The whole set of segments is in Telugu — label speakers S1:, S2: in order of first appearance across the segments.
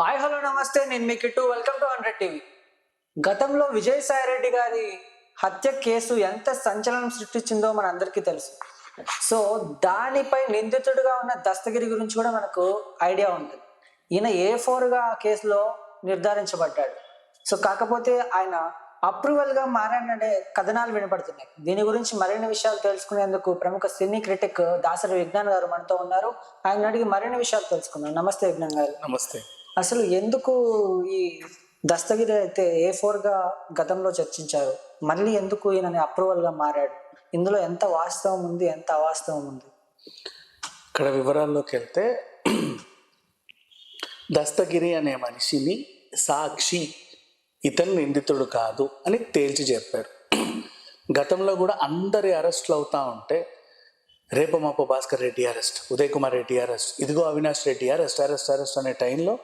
S1: హాయ్ హలో నమస్తే. నేను మీ Kittu. Welcome to hundred TV గతంలో విజయసాయి రెడ్డి గారి హత్య కేసు ఎంత సంచలనం సృష్టించిందో మన అందరికీ తెలుసు. సో దానిపై నిందితుడిగా ఉన్న దస్తగిరి గురించి కూడా మనకు ఐడియా ఉంటుంది. ఈయన ఏ ఫోర్గా ఆ కేసులో నిర్ధారించబడ్డాడు. సో కాకపోతే ఆయన అప్రూవల్గా మారాడనే కథనాలు వినపడుతున్నాయి. దీని గురించి మరిన్ని విషయాలు తెలుసుకునేందుకు ప్రముఖ సినీ క్రిటిక్ దాసరి విజ్ఞాన్ గారు మనతో ఉన్నారు. ఆయన అడిగి మరిన్ని విషయాలు తెలుసుకుందాం. నమస్తే విజ్ఞాన్ గారు.
S2: నమస్తే.
S1: అసలు ఎందుకు ఈ దస్తగిరి అయితే ఏ ఫోర్గా గతంలో చర్చించారు? మళ్ళీ ఎందుకు ఈయనని అప్రూవల్గా మారాడు? ఇందులో ఎంత వాస్తవం ఉంది ఎంత అవాస్తవం ఉంది?
S2: ఇక్కడ వివరాల్లోకి వెళ్తే దస్తగిరి అనే మనిషిని సాక్షి ఇతను నిందితుడు కాదు అని తేల్చి చెప్పారు. గతంలో కూడా అందరి అరెస్టులు అవుతా ఉంటే రేపు మాపు భాస్కర్ రెడ్డి అరెస్ట్ ఉదయ్ కుమార్ రెడ్డి అరెస్ట్ ఇదిగో Avinash Reddy arrest arrest arrest అనే టైంలో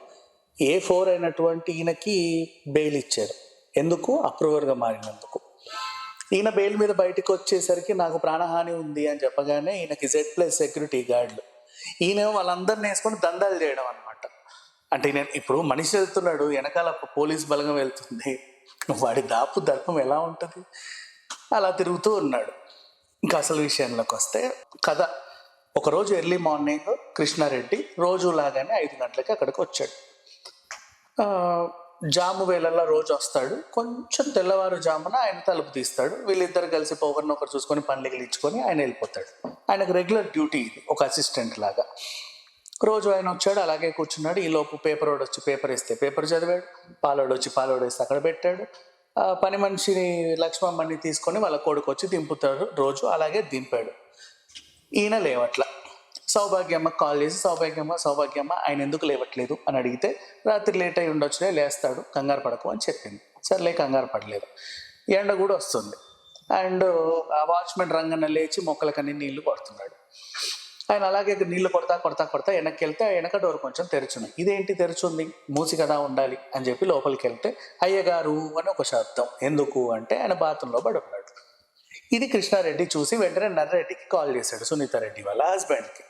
S2: ఏ ఫోర్ అయినటువంటి ఈయనకి బెయిల్ ఇచ్చారు. ఎందుకు? అప్రూవర్గా మారినందుకు. ఈయన బెయిల్ మీద బయటకు వచ్చేసరికి నాకు ప్రాణహాని ఉంది అని చెప్పగానే ఈయనకి జెడ్ ప్లస్ సెక్యూరిటీ గార్డులు ఈయన వాళ్ళందరిని వేసుకొని దందాలు చేయడం అనమాట అంటే నేను ఇప్పుడు మనిషి వెళ్తున్నాడు వెనకాల పోలీస్ బలగం వెళ్తుంది. వాడి దాపు దర్పం ఎలా ఉంటుంది? అలా తిరుగుతూ ఉన్నాడు. ఇంకా అసలు విషయంలోకి వస్తే కథ. ఒకరోజు ఎర్లీ మార్నింగ్ కృష్ణారెడ్డి రోజు లాగానే ఐదు గంటలకి అక్కడికి వచ్చాడు. జాము వేళల్లో రోజు వస్తాడు. కొంచెం తెల్లవారు జామున ఆయన తలుపు తీస్తాడు. వీళ్ళిద్దరు కలిసి ఒకరినొకరు చూసుకొని పనులు ఇచ్చుకొని ఆయన వెళ్ళిపోతాడు. ఆయనకు రెగ్యులర్ డ్యూటీ ఇది ఒక అసిస్టెంట్ లాగా. రోజు ఆయన వచ్చాడు అలాగే కూర్చున్నాడు. ఈ లోపు పేపర్ వాడు వచ్చి పేపర్ ఇస్తే పేపర్ చదివాడు. పాలోడు వచ్చి పాలోడు వేస్తే అక్కడ పెట్టాడు. పని మనిషిని లక్ష్మమ్మని తీసుకొని వాళ్ళ కొడుకు వచ్చి దింపుతాడు రోజు అలాగే దింపాడు. ఈయన లేవట్లా. సౌభాగ్యమ్మ కాల్ చేసి సౌభాగ్యమ్మ సౌభాగ్యమ్మ ఆయన ఎందుకు లేవట్లేదు? అని అడిగితే రాత్రి లేట్ అయి ఉండొచ్చులే లేస్తాడు కంగారు పడకు అని చెప్పింది. సర్లే కంగారు పడలేదు ఎండ కూడా వస్తుంది. అండ్ ఆ వాచ్మెన్ రంగన లేచి మొక్కలకన్నీ నీళ్ళు కొడుతున్నాడు. ఆయన అలాగే నీళ్ళు కొడతా కొడతా కొడతా వెనక్కి వెళ్తే ఆ వెనక డోర్ కొంచెం తెరుచున్నాయి ఇదేంటి తెరుచుంది? మూసి కదా ఉండాలి అని చెప్పి లోపలికి వెళ్తే అయ్యగారు అని ఒక శబ్దం. ఎందుకు? అంటే ఆయన బాత్రూంలో పడి ఉన్నాడు ఇది కృష్ణారెడ్డి చూసి వెంటనే నర్రెడ్డికి కాల్ చేశాడు సునీతారెడ్డి వాళ్ళ హస్బెండ్కి.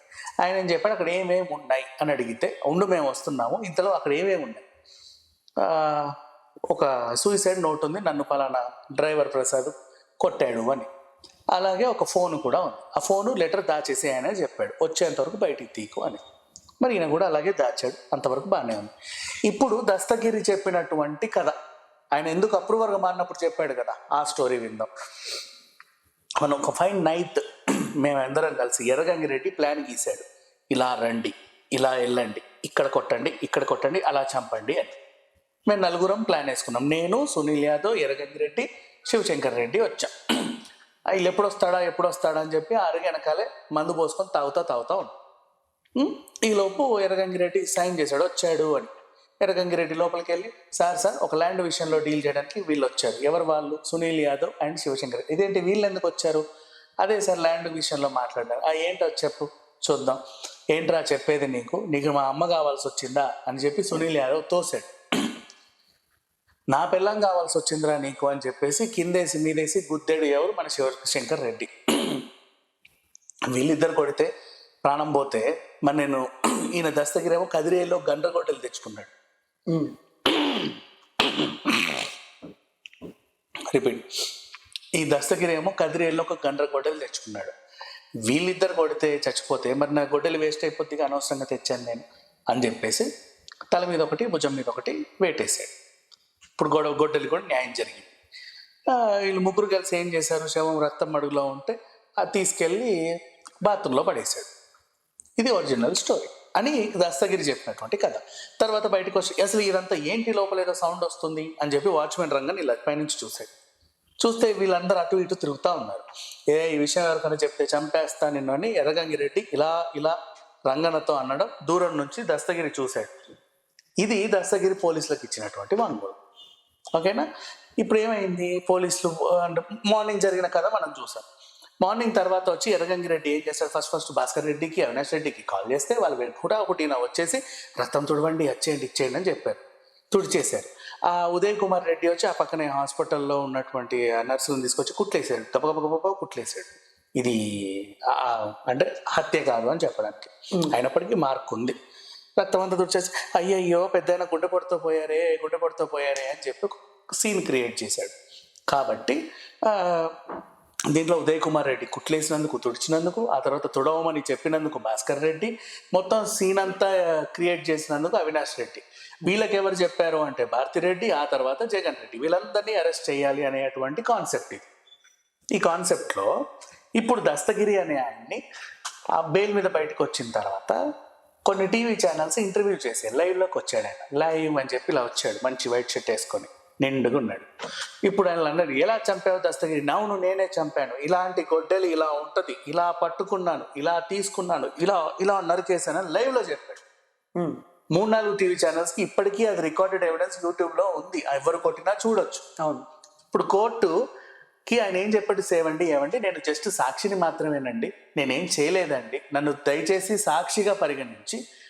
S2: ఆయన ఏం చెప్పాడు అక్కడ ఏమేమి ఉన్నాయి? అని అడిగితే ఉండు మేము వస్తున్నాము. ఇంతలో అక్కడ ఏమేమి ఉన్నాయి? ఒక సూసైడ్ నోట్ ఉంది. నన్ను పలానా డ్రైవర్ ప్రసాద్ కొట్టాడు అని. అలాగే ఒక ఫోన్ కూడా ఉంది. ఆ ఫోను లెటర్ దాచేసి ఆయన చెప్పాడు వచ్చేంత వరకు బయటికి తీకు అని. మరి ఈయన కూడా అలాగే దాచాడు అంతవరకు బాగానే ఉంది. ఇప్పుడు దస్తగిరి చెప్పినటువంటి కథ ఆయన ఎందుకు అప్రూవర్గా మారినప్పుడు చెప్పాడు కదా ఆ స్టోరీ విందాం. మనం ఒక ఫైన్ నైట్ మేమందరం కలిసి ఎర్రగంగిరెడ్డి ప్లాన్ గీశాడు. ఇలా రండి ఇలా వెళ్ళండి ఇక్కడ కొట్టండి ఇక్కడ కొట్టండి అలా చంపండి అని. మేము నలుగురం ప్లాన్ వేసుకున్నాం. నేను సునీల్ యాదవ్ ఎర్రగంగిరెడ్డి శివశంకర్ రెడ్డి వచ్చాం. వీళ్ళు ఎప్పుడు వస్తాడా ఎప్పుడు వస్తాడా అని చెప్పి ఆరు వెనకాలే మందు పోసుకొని తాగుతా తాగుతా ఉన్నాం. ఉం? ఈలోపు ఎర్రగంగిరెడ్డి సైన్ చేశాడు వచ్చాడు అని. ఎర్రగంగిరెడ్డి లోపలికి వెళ్ళి సార్ సార్ ఒక ల్యాండ్ విషయంలో డీల్ చేయడానికి వీళ్ళు వచ్చారు ఎవరు వాళ్ళు? సునీల్ యాదవ్ అండ్ శివశంకర్. ఇదేంటి? వీళ్ళు ఎందుకు వచ్చారు అదే సార్ ల్యాండ్ విషయంలో మాట్లాడారు ఆ ఏంటో చెప్పు చూద్దాం. ఏంట్రా చెప్పేది నీకు? నీకు మా అమ్మ కావాల్సి వచ్చిందా అని చెప్పి సునీల్ యాదవ్ తోసాడు. నా పిల్లం కావాల్సి వచ్చిందిరా నీకు? అని చెప్పేసి కిందేసి మీదేసి గుద్దేడు ఎవరు? మన శివశంకర్ రెడ్డి. వీళ్ళిద్దరు కొడితే ప్రాణం పోతే మరి నేను ఈయన దస్తగిరేమో కదిరేలో గండ్రగొడ్డలు తెచ్చుకున్నాడు. రిపీట్. ఈ దస్తగిరి ఏమో కదిరేలో ఒక గండ్ర గొడ్డలు తెచ్చుకున్నాడు. వీళ్ళిద్దరు కొడితే చచ్చిపోతే మరి నా గొడ్డలు వేస్ట్ అయిపోద్దిగా అనవసరంగా తెచ్చాను నేను అని చెప్పేసి తల మీద ఒకటి భుజం మీద ఒకటి వేటేశాడు. ఇప్పుడు గొడవ గొడ్డలు కూడా న్యాయం జరిగింది. వీళ్ళు ముగ్గురు కలిసి ఏం చేశారు? శవం రక్తం అడుగులో ఉంటే అది తీసుకెళ్ళి బాత్రూంలో పడేశాడు. ఇది ఒరిజినల్ స్టోరీ అని దస్తగిరి చెప్పినటువంటి కథ. తర్వాత బయటకు వచ్చి అసలు ఇదంతా ఏంటి లోపల ఏదో సౌండ్ వస్తుంది? అని చెప్పి వాచ్మెన్ రంగని ఇలా పైనుంచి చూశాడు. చూస్తే వీళ్ళందరూ అటు ఇటు తిరుగుతూ ఉన్నారు. ఏ ఈ విషయం ఎవరికైనా చెప్తే చంపేస్తా నిన్ను అని ఎర్రగంగిరెడ్డి ఇలా ఇలా రంగనతో అనడం దూరం నుంచి దస్తగిరి చూశాడు. ఇది దస్తగిరి పోలీసులకు ఇచ్చినటువంటి వాంగ్మూలం. ఓకేనా? ఇప్పుడు ఏమైంది? పోలీసులు అంటే మార్నింగ్ జరిగిన కథ మనం చూసాం మార్నింగ్ తర్వాత వచ్చి ఎర్రగంగిరెడ్డి ఏం చేస్తాడు? ఫస్ట్ ఫస్ట్ భాస్కర్ రెడ్డికి అవినాష్ రెడ్డికి కాల్ చేస్తే వాళ్ళు కూడా ఒకటి ఈయన వచ్చేసి రక్తం తుడవండి వచ్చేయండి ఇచ్చేయండి అని చెప్పారు. తుడిచేశారు. ఆ ఉదయ్ కుమార్ రెడ్డి వచ్చి ఆ పక్కనే హాస్పిటల్లో ఉన్నటువంటి నర్సులను తీసుకొచ్చి కుట్లేసాడు గబగబగబ కుట్లేసాడు ఇది అంటే హత్య కాదు అని చెప్పడానికి. అయినప్పటికీ మార్క్ ఉంది. రక్తం అంతా తుడిచేసి అయ్యయ్యో పెద్ద గుండె పొడితో పోయారే గుండె పొడితో పోయారే అని చెప్పి సీన్ క్రియేట్ చేశాడు. కాబట్టి దీంట్లో ఉదయ్ కుమార్ రెడ్డి కుట్లేసినందుకు తుడిచినందుకు ఆ తర్వాత తుడవమని చెప్పినందుకు భాస్కర్ రెడ్డి మొత్తం సీన్ అంతా క్రియేట్ చేసినందుకు అవినాష్ రెడ్డి. వీళ్ళకి ఎవరు చెప్పారు అంటే భారతిరెడ్డి ఆ తర్వాత జగన్ రెడ్డి. వీళ్ళందరినీ అరెస్ట్ చేయాలి అనేటువంటి కాన్సెప్ట్ ఇది. ఈ కాన్సెప్ట్లో ఇప్పుడు దస్తగిరి అనే ఆయన్ని ఆ బెయిల్ మీద బయటకు వచ్చిన తర్వాత కొన్ని టీవీ ఛానల్స్ ఇంటర్వ్యూ చేసే లైవ్లోకి వచ్చాడు ఆయన. లైవ్ అని చెప్పి ఇలా వచ్చాడు మంచి వైట్ షర్ట్ వేసుకొని. నిండుగా ఉన్నాడు. ఇప్పుడు ఆయన అన్నారు ఎలా చంపావు దస్తగిరి? అవును నేనే చంపాను. ఇలాంటి గొడ్డలి ఇలా ఉంటుంది. ఇలా పట్టుకున్నాను. ఇలా తీసుకున్నాను. ఇలా ఇలా నరికేసాను అని లైవ్లో చెప్పాడు. మూడు నాలుగు టీవీ ఛానల్స్కి ఇప్పటికీ అది రికార్డెడ్ ఎవిడెన్స్ యూట్యూబ్లో ఉంది. ఎవరు కొట్టినా చూడొచ్చు.
S1: అవును.
S2: ఇప్పుడు కోర్టుకి ఆయన ఏం చెప్పాడు? సేవండి ఏమండి నేను జస్ట్ సాక్షిని మాత్రమేనండి. నేనేం చేయలేదండి. నన్ను దయచేసి సాక్షిగా పరిగణించి